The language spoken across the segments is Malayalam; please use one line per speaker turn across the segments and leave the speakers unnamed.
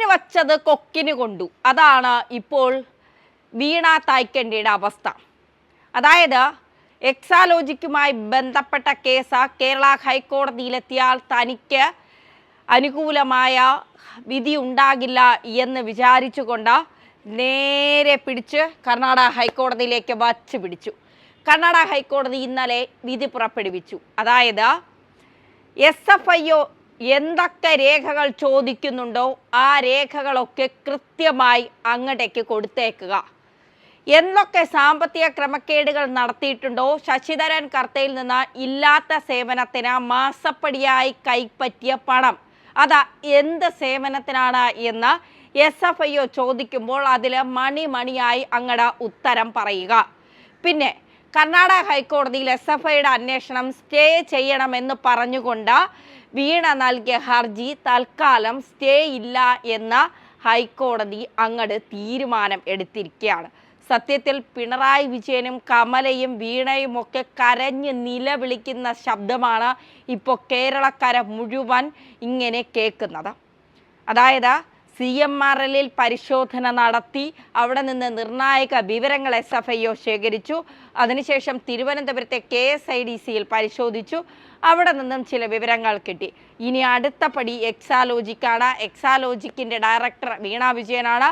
മൂക്കിന് വച്ചത് കൊക്കിന് കൊണ്ടു. അതാണ് ഇപ്പോൾ വീണ തായ്ക്കണ്ടിയുടെ അവസ്ഥ. അതായത് എക്സാലോജിക്കുമായി ബന്ധപ്പെട്ട കേസ് കേരള ഹൈക്കോടതിയിലെത്തിയാൽ തനിക്ക് അനുകൂലമായ വിധി ഉണ്ടാകില്ല എന്ന് വിചാരിച്ചുകൊണ്ട് നേരെ പിടിച്ച് കർണാടക ഹൈക്കോടതിയിലേക്ക് വച്ച് പിടിച്ചു. കർണാടക ഹൈക്കോടതി ഇന്നലെ വിധി പുറപ്പെടുവിച്ചു. അതായത് എസ് എഫ് ഐ ഒ എന്തൊക്കെ രേഖകൾ ചോദിക്കുന്നുണ്ടോ ആ രേഖകളൊക്കെ കൃത്യമായി അങ്ങടേക്ക് കൊടുത്തേക്കുക. എന്തൊക്കെ സാമ്പത്തിക ക്രമക്കേടുകൾ നടത്തിയിട്ടുണ്ടോ? ശശിധരൻ കർത്തയിൽ നിന്ന് ഇല്ലാത്ത സേവനത്തിന് മാസപ്പടിയായി കൈപ്പറ്റിയ പണം. അതാ എന്ത് സേവനത്തിനാണ് എന്ന് എസ് എഫ് ഐ ഒ ചോദിക്കുമ്പോൾ അതിൽ മണി മണിയായി അങ്ങട ഉത്തരം പറയുക. പിന്നെ കർണാടക ഹൈക്കോടതിയിൽ എസ് എഫ് ഐയുടെ അന്വേഷണം സ്റ്റേ ചെയ്യണമെന്ന് പറഞ്ഞുകൊണ്ട് വീണ നൽകിയ ഹർജി തൽക്കാലം സ്റ്റേ ഇല്ല എന്ന ഹൈക്കോടതി അങ്ങട് തീരുമാനം എടുത്തിരിക്കുകയാണ്. സത്യത്തിൽ പിണറായി വിജയനും കമലയും വീണയും ഒക്കെ കരഞ്ഞ് നിലവിളിക്കുന്ന ശബ്ദമാണ് ഇപ്പോൾ കേരളക്കര മുഴുവൻ ഇങ്ങനെ കേൾക്കുന്നത്. അതായത് സി എം ആർ എല്ലിൽ പരിശോധന നടത്തി. അവിടെ നിന്ന് നിർണായക വിവരങ്ങൾ എസ് എഫ് ഐ ഒ ശേഖരിച്ചു. അതിനുശേഷം തിരുവനന്തപുരത്തെ കെ എസ് ഐ ഡി സിയിൽ പരിശോധിച്ചു. അവിടെ നിന്നും ചില വിവരങ്ങൾ കിട്ടി. ഇനി അടുത്ത പടി എക്സാലോജിക്കാണ്. എക്സാലോജിക്കിന്റെ ഡയറക്ടർ വീണ വിജയനാണ്.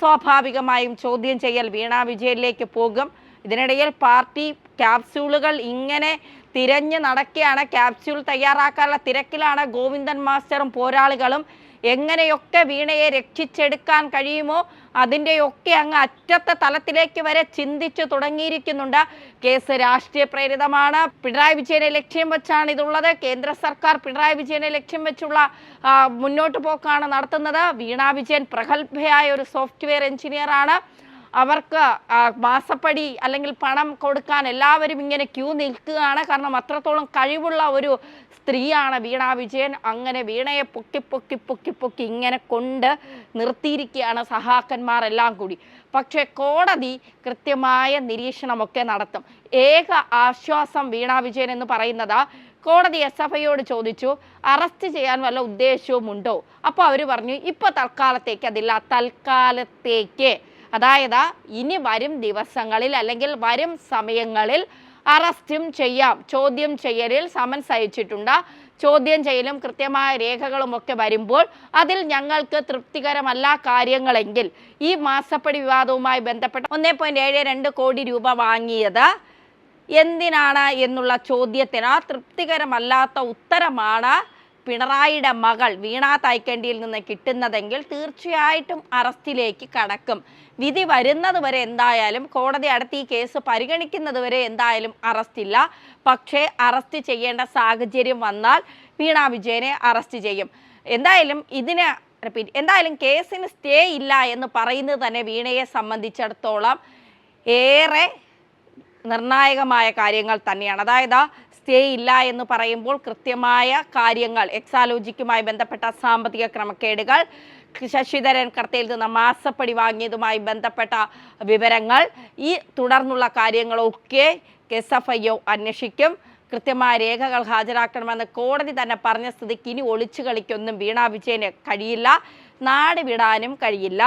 സ്വാഭാവികമായും ചോദ്യം ചെയ്യൽ വീണ വിജയനിലേക്ക് പോകും. ഇതിനിടയിൽ പാർട്ടി ക്യാപ്സ്യൂളുകൾ ഇങ്ങനെ തിരഞ്ഞ് നടക്കുകയാണ്. ക്യാപ്സ്യൂൾ തയ്യാറാക്കാനുള്ള തിരക്കിലാണ്. ഗോവിന്ദൻ മാസ്റ്ററും പോരാളികളും എങ്ങനെയൊക്കെ വീണയെ രക്ഷിച്ചെടുക്കാൻ കഴിയുമോ അതിന്റെയൊക്കെ അങ്ങ് അറ്റത്തെ തലത്തിലേക്ക് വരെ ചിന്തിച്ചു തുടങ്ങിയിരിക്കുന്നുണ്ട്. കേസ് രാഷ്ട്രീയ പ്രേരിതമാണ്. പിണറായി വിജയനെ ലക്ഷ്യം വെച്ചാണ് ഇതുള്ളത്. കേന്ദ്ര സർക്കാർ പിണറായി വിജയനെ ലക്ഷ്യം വെച്ചുള്ള മുന്നോട്ട് പോക്കാണ് നടത്തുന്നത്. വീണ വിജയൻ പ്രഗത്ഭയായ ഒരു സോഫ്റ്റ്വെയർ എഞ്ചിനീയറാണ്. അവർക്ക് മാസപ്പടി അല്ലെങ്കിൽ പണം കൊടുക്കാൻ എല്ലാവരും ഇങ്ങനെ ക്യൂ നിൽക്കുകയാണ്. കാരണം അത്രത്തോളം കഴിവുള്ള ഒരു സ്ത്രീയാണ് വീണ വിജയൻ. അങ്ങനെ വീണയെ പൊക്കി പൊക്കി പൊക്കി പൊക്കി ഇങ്ങനെ കൊണ്ട് നിർത്തിയിരിക്കുകയാണ് സഹാക്കന്മാരെല്ലാം കൂടി. പക്ഷേ കോടതി കൃത്യമായ നിരീക്ഷണമൊക്കെ നടത്തും. ഏക ആശ്വാസം വീണ വിജയൻ എന്ന് പറയുന്നത് കോടതി എസ് എഫ് ഐയോട് ചോദിച്ചു അറസ്റ്റ് ചെയ്യാൻ വല്ല ഉദ്ദേശവും ഉണ്ടോ അപ്പോൾ അവർ പറഞ്ഞു ഇപ്പോൾ തൽക്കാലത്തേക്ക് അതില്ല തൽക്കാലത്തേക്ക്. അതായത് ഇനി വരും ദിവസങ്ങളിൽ അല്ലെങ്കിൽ വരും സമയങ്ങളിൽ അറസ്റ്റും ചെയ്യാം ചോദ്യം ചെയ്യലിൽ സമൻസ് അയച്ചിട്ടുണ്ട് ചോദ്യം ചെയ്യലും കൃത്യമായ രേഖകളും ഒക്കെ വരുമ്പോൾ അതിൽ ഞങ്ങൾക്ക് തൃപ്തികരമല്ല കാര്യങ്ങളെങ്കിൽ ഈ മാസപ്പടി വിവാദവുമായി ബന്ധപ്പെട്ട ഒന്നേ പോയിന്റ് ഏഴ് രണ്ട് കോടി രൂപ വാങ്ങിയത് എന്തിനാണ് എന്നുള്ള ചോദ്യത്തിന് തൃപ്തികരമല്ലാത്ത ഉത്തരമാണ് പിണറായിയുടെ മകൾ വീണ തൈക്കണ്ടിയിൽ നിന്ന് കിട്ടുന്നതെങ്കിൽ തീർച്ചയായിട്ടും അറസ്റ്റിലേക്ക് കടക്കും. വിധി വരുന്നത് വരെ എന്തായാലും കോടതി അടുത്ത് ഈ കേസ് പരിഗണിക്കുന്നത് വരെ എന്തായാലും അറസ്റ്റില്ല. പക്ഷേ അറസ്റ്റ് ചെയ്യേണ്ട സാഹചര്യം വന്നാൽ വീണ വിജയനെ അറസ്റ്റ് ചെയ്യും. എന്തായാലും ഇതിന് റിപ്പീറ്റ് എന്തായാലും കേസിന് സ്റ്റേ ഇല്ല എന്ന് പറയുന്നത് തന്നെ വീണയെ സംബന്ധിച്ചിടത്തോളം ഏറെ നിർണായകമായ കാര്യങ്ങൾ തന്നെയാണ്. അതായത് സ്റ്റേ ഇല്ല എന്ന് പറയുമ്പോൾ കൃത്യമായ കാര്യങ്ങൾ എക്സാലോജിക്കുമായി ബന്ധപ്പെട്ട സാമ്പത്തിക ക്രമക്കേടുകൾ ശശിധരൻ കർത്തയിൽ നിന്ന് മാസപ്പടി വാങ്ങിയതുമായി ബന്ധപ്പെട്ട വിവരങ്ങൾ ഈ തുടർന്നുള്ള കാര്യങ്ങളൊക്കെ എസ് എഫ് ഐ ഒ അന്വേഷിക്കും. കൃത്യമായ രേഖകൾ ഹാജരാക്കണമെന്ന് കോടതി തന്നെ പറഞ്ഞ സ്ഥിതിക്ക് ഇനി ഒളിച്ചു കളിക്കൊന്നും വീണ വിജയന് കഴിയില്ല. നാട് വിടാനും കഴിയില്ല.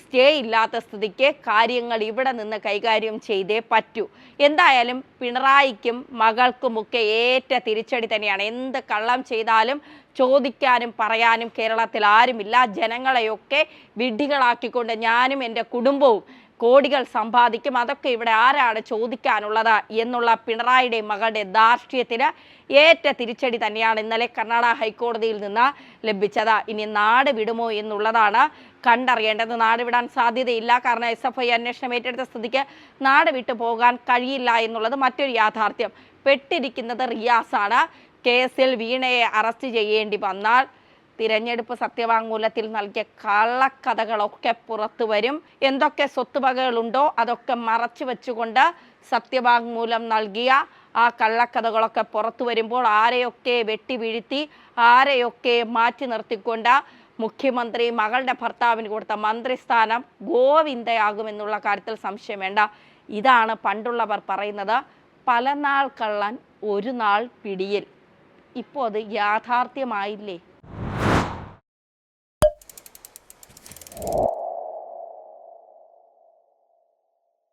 സ്റ്റേ ഇല്ലാത്ത സ്ഥിതിക്ക് കാര്യങ്ങൾ ഇവിടെ നിന്ന് കൈകാര്യം ചെയ്തേ പറ്റൂ. എന്തായാലും പിണറായിക്കും മകൾക്കുമൊക്കെ ഏറ്റ തിരിച്ചടി തന്നെയാണ്. എന്ത് കള്ളം ചെയ്താലും ചോദിക്കാനും പറയാനും കേരളത്തിൽ ആരുമില്ല. ജനങ്ങളെയൊക്കെ വിഡ്ഢികളാക്കിക്കൊണ്ട് ഞാനും എന്റെ കുടുംബവും കോടികൾ സമ്പാദിക്കും. അതൊക്കെ ഇവിടെ ആരാണ് ചോദിക്കാനുള്ളത് എന്നുള്ള പിണറായിയുടെ മകളുടെ ധാർഷ്ട്യത്തിന് ഏറ്റ തിരിച്ചടി തന്നെയാണ് ഇന്നലെ കർണാടക ഹൈക്കോടതിയിൽ നിന്ന് ലഭിച്ചത്. ഇനി നാട് വിടുമോ എന്നുള്ളതാണ് കണ്ടറിയേണ്ടത്. നാട് വിടാൻ സാധ്യതയില്ല. കാരണം എസ് എഫ് ഐ അന്വേഷണം ഏറ്റെടുത്ത സ്ഥിതിക്ക് നാട് വിട്ടു പോകാൻ കഴിയില്ല എന്നുള്ളത് മറ്റൊരു യാഥാർത്ഥ്യം. പെട്ടിരിക്കുന്നത് റിയാസാണ്. കേസിൽ വീണയെ അറസ്റ്റ് ചെയ്യേണ്ടി വന്നാൽ തിരഞ്ഞെടുപ്പ് സത്യവാങ്മൂലത്തിൽ നൽകിയ കള്ളക്കഥകളൊക്കെ പുറത്തു വരും. എന്തൊക്കെ സ്വത്തുവകകളുണ്ടോ അതൊക്കെ മറച്ചു വെച്ചുകൊണ്ട് സത്യവാങ്മൂലം നൽകിയ ആ കള്ളക്കഥകളൊക്കെ പുറത്തു വരുമ്പോൾ ആരെയൊക്കെ വെട്ടി വീഴ്ത്തി ആരെയൊക്കെ മാറ്റി നിർത്തിക്കൊണ്ട് മുഖ്യമന്ത്രി മകളുടെ ഭർത്താവിന് കൊടുത്ത മന്ത്രിസ്ഥാനം ഗോവിന്ദയാകുമെന്നുള്ള കാര്യത്തിൽ സംശയം വേണ്ട. ഇതാണ് പണ്ടുള്ളവർ പറയുന്നത് പല നാൾ കള്ളൻ ഒരു നാൾ പിടിയിൽ ഇപ്പോൾ അത് യാഥാർത്ഥ്യമായില്ലേ?